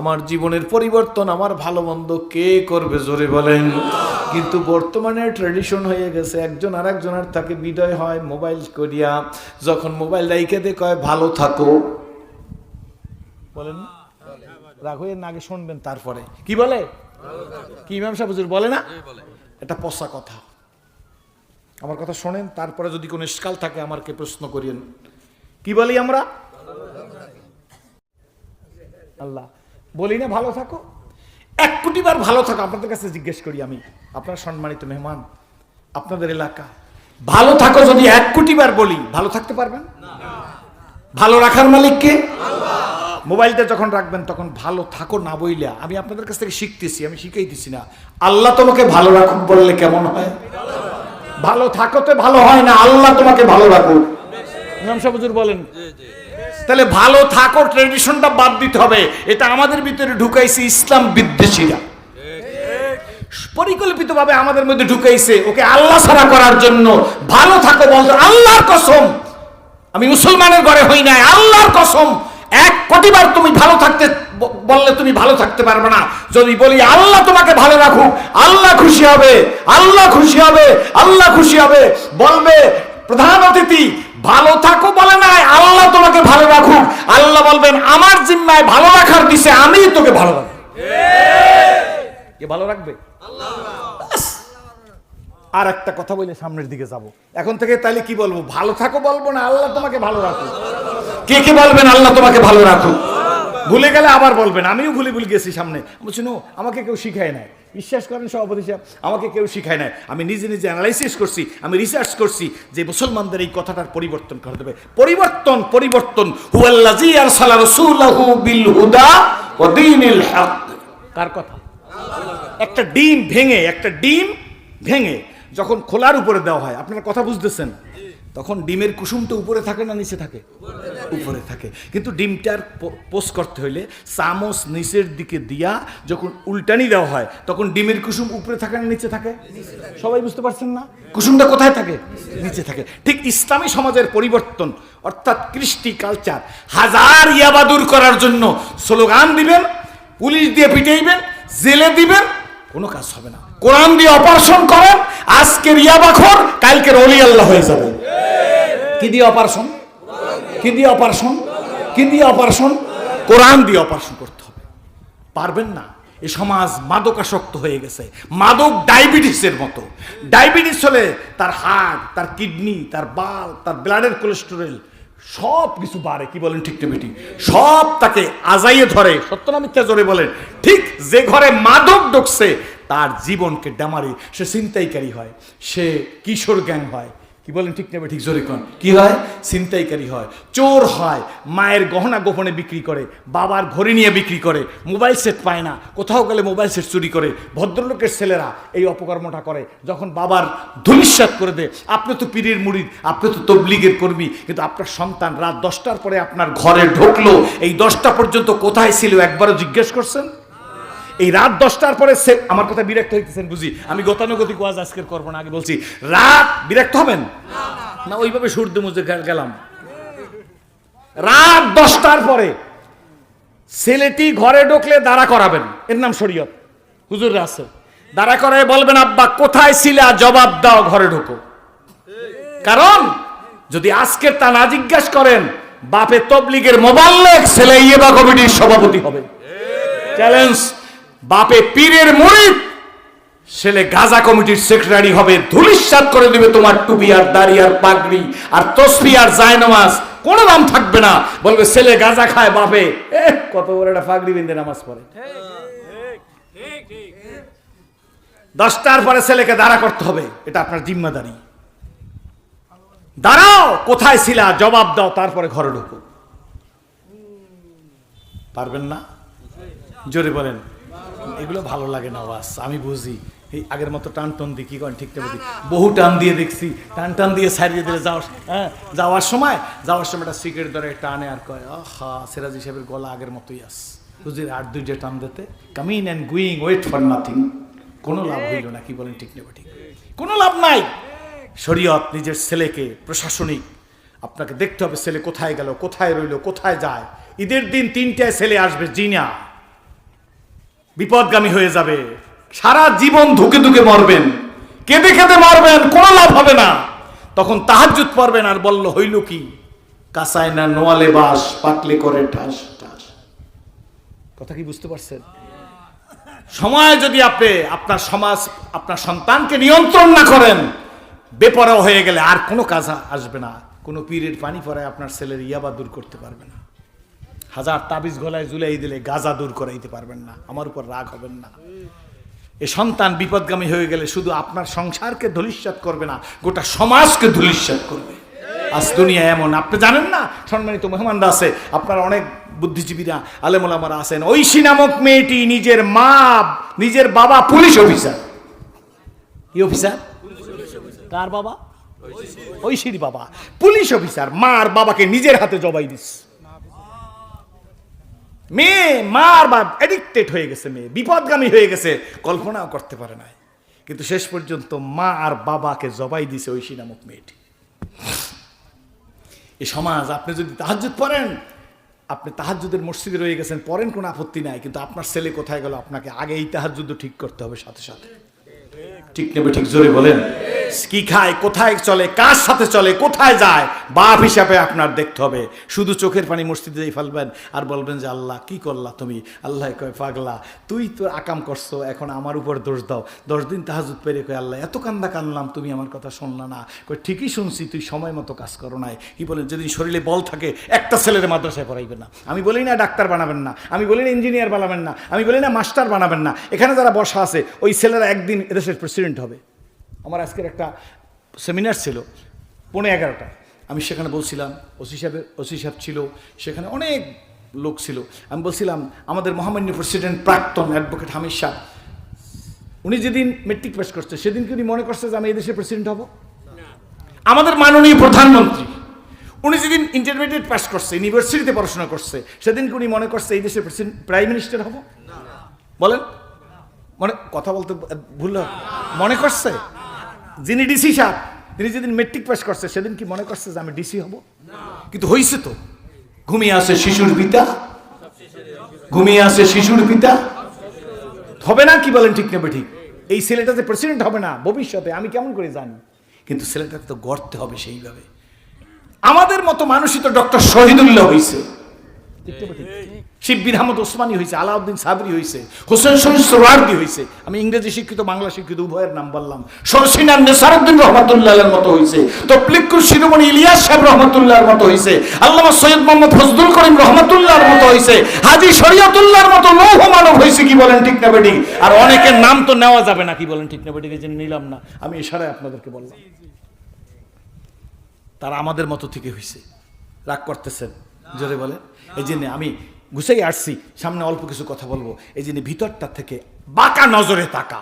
আমার জীবনের পরিবর্তন, আমার ভালো মন্দ কে করবে জোরে বলেন। কিন্তু বর্তমানে ট্রেডিশন হয়ে গেছে, একজন আর একজনের তাকে বিদয় হয় মোবাইল করিয়া। যখন মোবাইল রাইকে দে কয়, ভালো থাকো। বলেন রাগ হয়ে না আগে শুনবেন তারপরে। কি বলে? কি ইমাম সাহেব বলে না? এটা পচা কথা। আমার কথা শোনেন, তারপরে যদি কোনো স্কাল থাকে আমাকে প্রশ্ন করিয়েন। কি বলি আমরা? আল্লাহ। বলি না, ভালো থাকো। এক কোটি বার ভালো থাকো, আপনাদের কাছে জিজ্ঞেস করি আমি। আপনার সম্মানিত মেহমান, আপনাদের এলাকা। ভালো থাকো যদি এক কোটি বার বলি, ভালো থাকতে পারবেন? ভালো রাখার মালিককে মোবাইলটা যখন রাখবেন, তখন ভালো থাকো না বইলা। আমি আপনাদের কাছ থেকে শিখতেছি, আমি শিখাইতেছি না। আল্লাহ তোমাকে ভালো রাখুক বললে কেমন হয়? ভালো থাকোতে ভালো হয় না, আল্লাহ তোমাকে ভালো রাখুক। ইমাম সাহেব হুজুর বলেন তাহলে ভালো থাকো ট্রেডিশনটা বাদ দিতে হবে। এটা আমাদের ভিতরে ঢুকাইছে ইসলাম বিদ্বেষীরা। পরিকল্পিতভাবে আমাদের মধ্যে ঢুকাইছে ওকে আল্লাহ ছাড়া করার জন্য। ভালো থাকো বলতো, আল্লাহর কসম, আমি মুসলমানের ঘরে হই নাই, আল্লাহর কসম, এক কোটিবার তুমি ভালো থাকতে বললে তুমি ভালো থাকতে পারবে না। যদি বলি, আল্লাহ তোমাকে ভালো রাখুক, আল্লাহ খুশি হবে, আল্লাহ খুশি হবে, আল্লাহ খুশি হবে, বলবে প্রধান অতিথি ভালো থাকো বলে নাই আল্লাহ তোমাকে ভালো রাখুক। আল্লাহ বলবেন আমার জিম্মায় ভালো রাখার দিছে আমি তোকে ভালো রাখব। কে ভালো রাখবে। আর একটা কথা বলে সামনের দিকে যাব। এখন থেকে তাহলে কি বলব? ভালো থাকো বলব না আল্লাহ তোমাকে ভালো রাখো কে কে বলবেন আল্লাহ তোমাকে ভালো রাখো ভুলে গেলে আবার বলবেন আমিও ভুলে ভুলে গেছি সামনে। বলছি নো আমাকে কেউ শিখায় নাই। বিশ্বাস করেন সভাপতি সাহেব, আমাকে কেউ শিখায় নাই। আমি নিজে নিজে অ্যানালাইসিস করছি, আমি রিসার্চ করছি যে মুসলমানদের এই কথাটার পরিবর্তন করতে হবে পরিবর্তন পরিবর্তন। কার কথা? একটা ডিম ভেঙে, একটা ডিম ভেঙে যখন খোলার উপরে দেওয়া হয়, আপনারা কথা বুঝতেছেন? তখন ডিমের কুসুমটা উপরে থাকে না নিচে থাকে? উপরে থাকে। কিন্তু ডিমটার পোস্ট করতে হইলে চামচ নিচের দিকে দিয়া যখন উল্টানি দেওয়া হয়, তখন ডিমের কুসুম উপরে থাকে না নিচে থাকে? সবাই বুঝতে পারছেন না? কুসুমটা কোথায় থাকে? নিচে থাকে। ঠিক ইসলামী সমাজের পরিবর্তন, অর্থাৎ কৃষ্টি কালচার, হাজার ইয়াবা দূর করার জন্য স্লোগান দিবেন, পুলিশ দিয়ে পিটাইবেন, জেলে দিবেন, কোনো কাজ হবে না। কোরআন দিয়ে অপারেশন করেন, আজকের ইয়াবাখর কালকের অলি আল্লাহ হয়ে যাবে। কি দিয়ে অপারেশন? কি দিয়ে অপারেশন? কি দিয়ে অপারেশন? কোরআন দিয়ে অপারেশন করতে হবে। পারবেন না? এই সমাজ মাদকাসক্ত হয়ে গেছে। মাদক ডায়াবেটিসের মতো। ডায়াবেটিস হলে তার হার্ট তার কিডনি, তার বাল, তার ব্লাডের কোলেস্টেরল সব কিছু বাড়ে। কি বলেন ঠিক না সব তাকে আজাইয়ে ধরে। সত্য মিথ্যা জোরে বলেন? ঠিক যে ঘরে মাদক ঢুকছে, তার জীবনকে ডামারি। সে ছিনতাইকারী হয়। সে কিশোর গ্যাং হয়। কি বলেন ঠিক নেবে ঠিক জোরে কোন? কি হয়? ছিনতাইকারী হয়। চোর হয়। মায়ের গহনা গোপনে বিক্রি করে। বাবার ঘড়ি নিয়ে বিক্রি করে। মোবাইল সেট পায় না। কোথাও গেলে মোবাইল সেট চুরি করে। ভদ্রলোকের ছেলেরা এই অপকর্মটা করে। যখন বাবার ধুলিশ্বাত করে দেয়, আপনি তো পীরের মুড়ির আপনি তো তবলিগের কর্মী, কিন্তু আপনার সন্তান রাত দশটার পরে আপনার ঘরে ঢুকলো। এই দশটা পর্যন্ত কোথায় ছিল? একবারও জিজ্ঞেস করছেন? এই রাত দশটার পরে সে আমার কথা বিরক্ত হইতেছেন বুঝি? আমি গতানুগতিক ওয়াজ আজকের করব না আগে বলছি রাত বিরক্ত হবেন? না ওইভাবে সূর্য মুজে গেলাম। রাত দশটার পরে ছেলেটি ঘরে ঢুকলে দাঁড়া করাবেন। এর নাম শরীয়ত। হুজুররা আছে। দাঁড়া করায় বলবেন আব্বা কোথায় ছিলা? জবাব দাও ঘরে ঢুকো। কারণ যদি আজকের তা না জিজ্ঞাসা করেন বাপে তবলিগের মোবাল্লেক ছেলে ইয়েবা কমিটির সভাপতি হবে। চ্যালেঞ্জ। বাপে পীরের মুরিদ ছেলে গাজা কমিটির সেক্রেটারি হবে ধুলিশ্বাত করে দিবে তোমার টুপি আর দাড়ি আর পাগড়ি আর তসবি আর জায়নামাজ। কোনো নাম থাকবে না। বলবে, ছেলে গাজা খায় বাপে। কত বড় একটা পাগড়ি বিন্দে নামাজ পড়ে। দশটার পরে ছেলেকে দাঁড়া করতে হবে। এটা আপনার জিম্মাদারি। দাঁড়াও, কোথায় ছিলা জবাব দাও, তারপরে ঘরে ঢুকো। পারবেন না? জোরে বলেন। এগুলো ভালো লাগে না ওয়াস আমি বুঝি। এই আগের মতো টান টান দিয়ে কি করেন ঠিক না বুঝি বহু টান দিয়ে দেখছি টান টান দিয়ে সারিয়ে দিলে যাওয়ার হ্যাঁ যাওয়ার সময় যাওয়ার সময় একটা সিগারেট ধরে টানে আর কয় আহা সিরাজি সাহেবের গলা আগের মতোই আস। বুঝির আট দুই যে টান দিতে coming and going wait for nothing কোনো লাভ হইল না কি বলেন ঠিক নেবে ঠিক। কোনো লাভ নাই। শরীয়ত নিজের ছেলেকে প্রশাসনিক আপনাকে দেখতে হবে ছেলে কোথায় গেল কোথায় রইল কোথায় যায়। ঈদের দিন তিনটায় ছেলে আসবে জিনা। বিপদগামী হয়ে যাবে। সারা জীবন ধুকে ধুকে মরবেন। কেঁদে কেঁদে মরবেন, কোনো লাভ হবে না। তখন তাহাজ্জুদ পড়বেন আর বলল, হইল কি? কাসায় না নোয়ালে বাস পাকলে করে ঠাস ঠাস। কথা কি বুঝতে পারছেন? সময় যদি আপনি আপনার সমাজ, আপনার সন্তানকে নিয়ন্ত্রণ না করেন, বেপরোয়া হয়ে গেলে আর কোনো কাজ আসবে না। কোনো পীরের পানি পরায় আপনার ছেলের ইয়াবা দূর করতে পারবে না। হাজার তাবিজ গলায় জুলাই দিলে গাজা দূর করাইতে পারবেন না। আমার উপর রাগ হবেন না। এ সন্তান বিপদগামী হয়ে গেলে শুধু আপনার সংসারকে ধলিস্বাত করবে না, গোটা সমাজকে ধলিস্বাত করবে। আজ দুনিয়া এমন, আপনি জানেন না? সম্মানিত মেহমানরা আছে, আপনার অনেক বুদ্ধিজীবীরা, আলেমুলামারা আছেন। ঐশী নামক মেয়েটি নিজের মা, নিজের বাবা পুলিশ অফিসার। কি অফিসার? কার বাবা? ঐশীর বাবা। Police officer. মা আর বাবাকে নিজের হাতে জবাই দিস। মেয়ে মার বাপ অ্যাডিক্টেড হয়ে গেছে মেয়ে, বিপদগামী হয়ে গেছে, কল্পনাও করতে পারে না কিন্তু শেষ পর্যন্ত মা আর বাবাকে জবাই দিছে ঐশী নামক মেয়েটি। এই সমাজ, আপনি যদি তাহাজ্জুদ পড়েন, আপনি তাহাজ্জুদের মসজিদে রয়ে গেছেন, পড়েন কোনো আপত্তি নাই, কিন্তু আপনার ছেলে কোথায় গেল, আপনাকে আগে এই তাহাজ্জুদ ঠিক করতে হবে সাথে সাথে। ঠিক নেবে, ঠিক জোরে বলেন। কি খায়, কোথায় চলে, কার সাথে চলে, কোথায় যায়, বাপ হিসাবে আপনার দেখতে হবে। শুধু চোখের পানি মসজিদে দিয়ে ফেলবেন আর বলবেন যে, আল্লাহ, কি করলা তুমি? আল্লাহ কয়, পাগলা, তুই তো আকাম করছ, এখন আমার উপর দোষ দাও। দশ দিন তাহাজুদ পেরে কয়, আল্লাহ, এত কান্দা কানলাম, তুমি আমার কথা শুনলা না। কয়, ঠিকই শুনছি, তুই সময় মতো কাজ করো নাই। কি বলেন, যেদিন শরীরে বল থাকে, একটা ছেলের মাদ্রাসায় পড়াইবে না। আমি বলি না ডাক্তার বানাবেন না, আমি বলি না ইঞ্জিনিয়ার বানাবেন না, আমি বলি না মাস্টার বানাবেন না। এখানে যারা বসা আছে, ওই ছেলেরা একদিন এদেশের প্রেসিডেন্ট হবে। আমার আজকের একটা সেমিনার ছিল পৌনে এগারোটা আমি সেখানে বলছিলাম ওসি সাহেবের ওসি সাহেব ছিল সেখানে অনেক লোক ছিল। আমি বলছিলাম আমাদের মহামান্য প্রেসিডেন্ট প্রাক্তন অ্যাডভোকেট হামিদ শাহ উনি যেদিন মেট্রিক পাস করছে সেদিন কি উনি মনে করছে যে আমি এই দেশের প্রেসিডেন্ট হব? আমাদের মাননীয় প্রধানমন্ত্রী উনি যেদিন ইন্টারমিডিয়েট পাস করছে ইউনিভার্সিটিতে পড়াশোনা করছে সেদিন কি উনি মনে করছে এই দেশের প্রেসিডেন্ট প্রাইম মিনিস্টার হব? বলেন। মনে কথা বলতে ভুল মনে করছে? যিনি ডিসি সাহেব তিনি যেদিন মেট্রিক পাস করছে সেদিন কি মনে করছে যে আমি ডিসি হব? কিন্তু হয়েছে তো। ঘুমিয়ে আসে শিশুর পিতা ঘুমিয়ে আসে শিশুর পিতা। হবে না কি বলেন ঠিক নেবে ঠিক এই ছেলেটা যে প্রেসিডেন্ট হবে না ভবিষ্যতে আমি কেমন করে জানি? কিন্তু ছেলেটাকে তো গড়তে হবে সেইভাবে। আমাদের মতো মানুষই তো ডক্টর শহীদুল্লাহ হয়েছে শিব্বির আহমদ ওসমানী হয়েছে আলাউদ্দিন সাবরি হয়েছে হোসেন শহীদ সোরার্দি হয়েছে আমি ইংরেজি শিক্ষিত, বাংলা শিক্ষিত, উভয়ের নাম বললাম। সরসিনার নেসারুদ্দিন রহমতুল্লাহের মতো হয়েছে তপ্লিকুর শিরোমণি ইলিয়াস সাহেব রহমতুল্লাহর মতো হয়েছে আল্লামা সৈয়দ মোহাম্মদ ফজলুল করিম রহমতুল্লাহর মতো হয়েছে হাজি শরিয়তুল্লাহর মতো লৌহ মানব হয়েছে কি বলেন ঠিক না বেটি আর অনেকের নাম তো নেওয়া যাবে না কি বলেন ঠিক না বেটি যে নিলাম না। আমি ইশারায় আপনাদেরকে বললাম, তারা আমাদের মতো থেকে হয়েছে রাগ করতেছেন, জোরে বলে এই জন্য আমি গুছাই আসছি সামনে অল্প কিছু কথা বলব। এই জন্য ভিতরটা থেকে বাঁকা নজরে তাকা।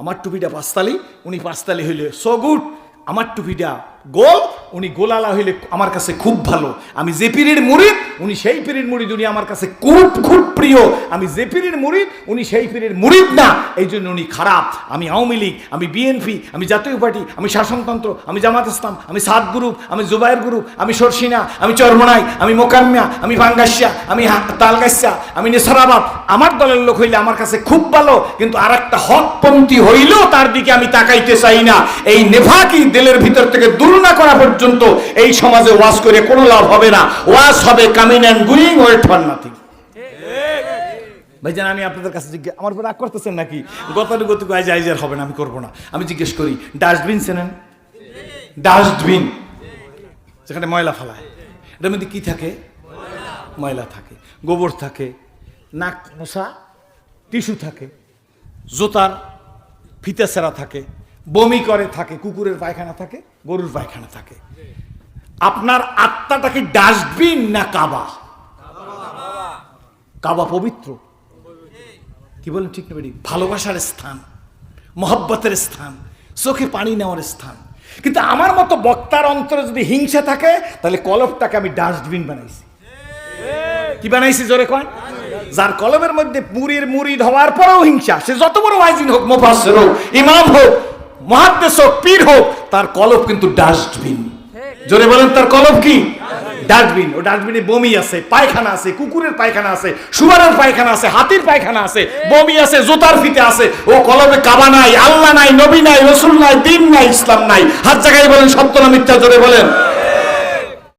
আমার টুপিটা পাঁচতালি, উনি পাঁচতালি হইলে সো গুড আমার টুপিটা গোল, উনি গোলালা হইলে আমার কাছে খুব ভালো। আমি জেপিরির মুড়ি উনি সেই পীরের মুরিদ উনি আমার কাছে খুব খুব প্রিয়। আমি যে পীরের মুরিদ উনি সেই পীরের মুরিদ না। এই জন্য উনি খারাপ। আমি আওয়ামী লীগ, আমি বিএনপি, আমি জাতীয় পার্টি, আমি শাসনতন্ত্র, আমি জামাত ইসলাম, আমি সাত গ্রুপ, আমি জুবাইর গ্রুপ, আমি সরসিনা, আমি চরমনাই, আমি মোকাম্মিয়া আমি ভাঙ্গাসিয়া আমি তালগাসিয়া আমি নেসারাবাদ। আমার দলের লোক হইলে আমার কাছে খুব ভালো, কিন্তু আর একটা হকপন্থী হইলেও তার দিকে আমি তাকাইতে চাই না। এই নেভাকি দিলের ভিতর থেকে দূর না করা পর্যন্ত এই সমাজে ওয়াজ করে কোনো লাভ হবে না। ওয়াজ হবে coming and going wait for nothing ভাইজান, আমি আপনাদের কাছে জিজ্ঞেস আমার উপর রাগ করতেছেন নাকি? গতানুগতিক আজ আইজ আর হবে না, আমি করব না। আমি জিজ্ঞেস করি, ডাস্টবিন চেনেন? ডাস্টবিন। যেখানে ময়লা ফেলায়। এটার মধ্যে কি থাকে? ময়লা থাকে, গোবর থাকে, নাক মশা, টিস্যু থাকে, জোতার ফিতে সেরা থাকে, বমি করে থাকে, কুকুরের পায়খানা থাকে, গরুর পায়খানা থাকে। আপনার আত্মাটা কি ডাস্টবিন না কাবা? কাবা পবিত্র। কি বলেন ঠিক না ভালোবাসার স্থান, মহব্বতের স্থান, চোখে পানি নেওয়ার স্থান। কিন্তু আমার মতো বক্তার অন্তরে যদি হিংসা থাকে, তাহলে কলবটাকে আমি ডাস্টবিন বানাইছি। কি বানাইছি জোরে কয়? যার কলমের মধ্যে মুড়ির মুড়ি হওয়ার পরেও হিংসা, সে যত বড় ওয়াইজিন হোক মোফাসের হোক, ইমাম হোক মহাদ্দেশ হোক, পীর হোক, তার কলব কিন্তু ডাস্টবিন। জোরে বলেন, তার কলব কি? ডাস্টবিন। ও ডাস্টবিনে বমি আছে, পায়খানা আছে, কুকুরের পায়খানা আছে সুবারের পায়খানা আছে, হাতির পায়খানা আছে, বমি আছে, জুতার ফিতে আছে। ও কলবে কাবা নাই, আল্লাহ নাই, নবী নাই, রসুল নাই, দিন নাই, ইসলাম নাই। হাত জায়গায় বলেন সত্য না মিথ্যা, জোরে বলেন।